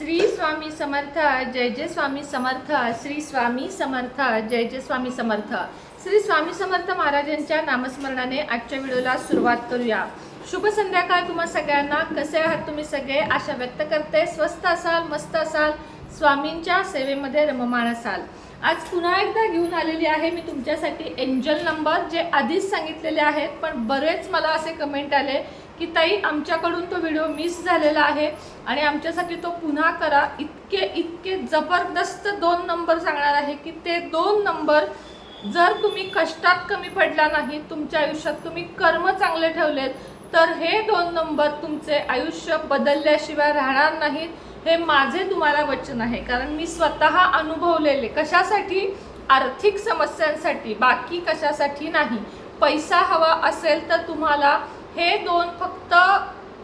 श्री स्वामी समर्थ जय जय स्वामी समर्थ श्री स्वामी समर्थ जय जय स्वामी समर्थ. श्री स्वामी समर्थ महाराजांच्या नामस्मरणाने आजच्या व्हिडिओला सुरुवात करूया. शुभ संध्याकाळ तुम्हा सगळ्यांना. कसे आहात तुम्ही सगळे? आशा व्यक्त करते. स्वस्त असाल मस्त असाल स्वामींच्या सेवेमध्ये रममाण असाल. आज पुन्हा एकदा घेऊन आलेली आहे मी तुमच्यासाठी एंजल नंबर जे आधीच सांगितलेले आहेत पण बरेच मला असे कमेंट आले की ताई आमच्याकडून तो व्हिडिओ मिस झालेला आहे आणि आमच्यासाठी तो पुन्हा करा. इतके इतके जबरदस्त दोन नंबर सांगणार आहे की ते दोन नंबर जर तुम्ही कष्टात कमी पडला नाही तुमच्या आयुष्यात तुम्ही कर्म चांगले ठेवलेत तर हे दोन नंबर तुमचे आयुष्य बदलल्याशिवाय राहणार नाहीत हे माझे तुम्हाला वचन आहे. कारण मी स्वतः अनुभवलेले कशासाठी? आर्थिक समस्यांसाठी बाकी कशासाठी नाही. पैसा हवा असेल तर तुम्हाला हे दोन फक्त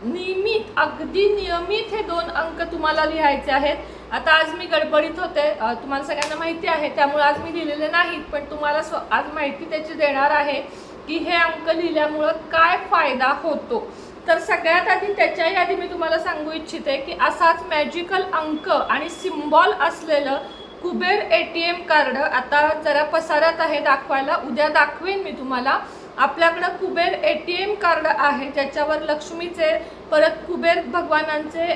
नियमित अगदी नियमित हे दोन अंक तुम्हाला लिहायचे आहेत. आता आज मी गडबडीत होते. तुम्हाला सगळ्यांना माहिती आहे. त्यामुळे आज मी लिहिलेले नाहीत पण तुम्हाला स्व आज माहिती त्याची देणार आहे की हे अंक लिहिल्यामुळं काय फायदा होतो. तर सगळ्यात आधी त्याच्याही आधी मी तुम्हाला सांगू इच्छिते की असाच मॅजिकल अंक आणि सिम्बॉल असलेलं Kuber A T M card आता जरा पसारात आहे दाखवायला. उद्या दाखवेन मी तुम्हाला. आपल्याकडं Kuber A T M card आहे ज्याच्यावर लक्ष्मीचे परत कुबेर भगवानांचे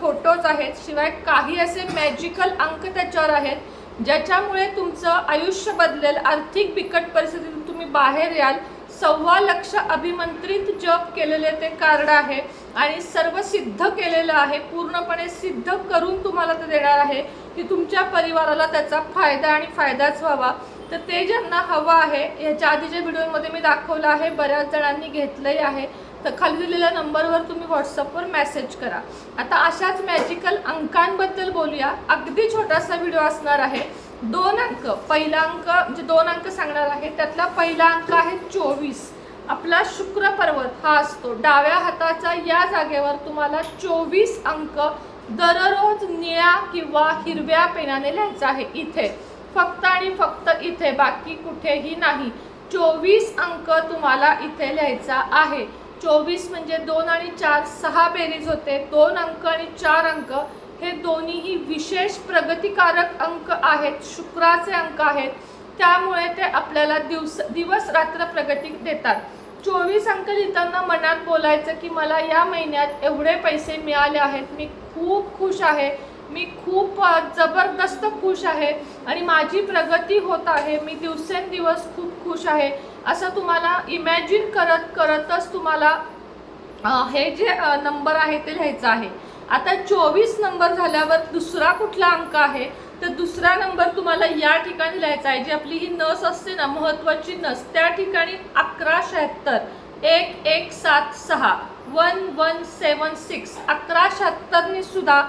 फोटोज आहेत शिवाय काही असे मॅजिकल अंक त्याच्यावर आहेत ज्याच्यामुळे तुमचं आयुष्य बदलेल आर्थिक बिकट परिस्थितीतून तुम्ही बाहेर याल. सव्वा लक्ष अभिमंत्रित जप केलेले ते कार्ड आहे आणि सर्व सिद्ध केलेलं आहे पूर्णपणे सिद्ध करून तुम्हाला ते देणार आहे की तुमच्या परिवाराला त्याचा फायदा आणि फायदाच व्हावा. तर ते ज्यांना हवं आहे ह्याच्या आधीच्या व्हिडिओमध्ये मी दाखवलं आहे बऱ्याच जणांनी घेतलंही आहे. तर खाली दिलेल्या नंबरवर तुम्ही व्हॉट्सअपवर मेसेज करा. आता अशाच मॅजिकल अंकांबद्दल बोलूया. अगदी छोटासा व्हिडिओ असणार आहे. दोन अंक. पहिला अंक म्हणजे दोन अंक सांगणार आहे त्यातला पहिला अंक आहे चोवीस. आपला शुक्र पर्वत हा असतो. डाव्या हाताचा या जागेवर तुम्हाला चोवीस अंक दररोज निळ्या किंवा हिरव्या पेनाने लिहायचा आहे. इथे. फक्त आणि फक्त इथे बाकी कुठेही नाही. चोवीस अंक तुम्हाला इथे लिहायचा आहे. चोवीस म्हणजे दोन आणि चार सहा बेरीज होते. दोन अंक आणि चार अंक हे दोन्हीही विशेष प्रगतिकारक अंक आहेत शुक्राचे अंक आहेत. त्यामुळे ते आपल्याला दिवस दिवस रात्र प्रगती देतात. चोवीस अंक लिहिताना मनात बोलायचं की मला या महिन्यात एवढे पैसे मिळाले आहेत मी खूप खुश आहे. मी खूप जबरदस्त खुश आहे आणि माझी प्रगती होत आहे. मी दिवसेंदिवस खूप खुश आहे. असं तुम्हाला इमॅजिन करत करतच तुम्हाला हे जे नंबर आहे ते लिहायचं आहे. आता चोवीस नंबर झाल्यावर दुसरा कुठला अंक आहे? तर दुसरा नंबर तुम्हाला या ठिकाणी लिहायचा आहे. जी आपली ही नस असते ना महत्त्वाची नस त्या ठिकाणी अकरा शहात्तर एक एक सात सहा वन वन सेवन सिक्स अकरा शहात्तरनी सुद्धा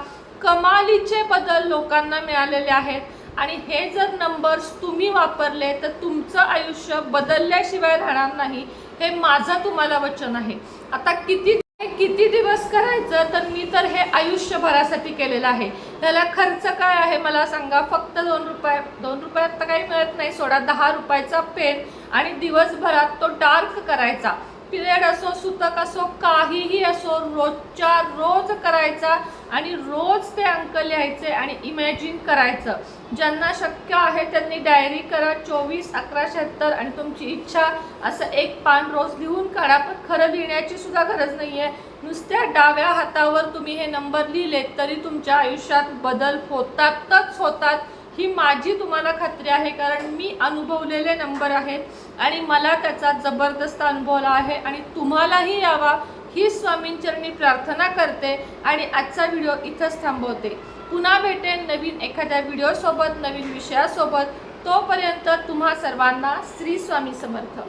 कमालीचे बदल लोकांना मिळालेले आहेत. आणि हे जर नंबर्स तुम्ही वापरले तर तुमचं आयुष्य बदलल्याशिवाय राहणार नाही. हे माझं तुम्हाला वचन आहे. आता किती किती दिवस करायचं तर मी तर हे आयुष्यभरासाठी केलेलं आहे. त्याला खर्च काय आहे मला सांगा. फक्त दोन रुपये दोन रुपयात तर काही मिळत नाही. सोडा दहा रुपयाचा पेन आणि दिवसभरात तो डार्क करायचा. पिरियड असो सुतक असो काहीही असो रोजच्या रोज करायचा आणि रोज ते अंक लिहायचे आणि इमॅजिन करायचं. ज्यांना शक्य आहे त्यांनी डायरी करा चोवीस अकरा शहात्तर आणि तुमची इच्छा असं एक पान रोज लिहून काढा पण खरं लिहिण्याची सुद्धा गरज नाही आहे नुसत्या डाव्या हातावर तुम्ही हे नंबर लिहिले तरी तुमच्या आयुष्यात बदल होतातच होतात. ही माझी तुम्हाला खात्री आहे कारण मी अनुभवलेले नंबर आहेत आणि मला त्याचा जबरदस्त अनुभवला आहे आणि तुम्हालाही यावा ही स्वामींचरणी प्रार्थना करते आणि आजचा व्हिडिओ इथंच थांबवते. पुन्हा भेटेन नवीन एखाद्या व्हिडिओसोबत नवीन विषयासोबत. तोपर्यंत तुम्हा सर्वांना श्री स्वामी समर्थ.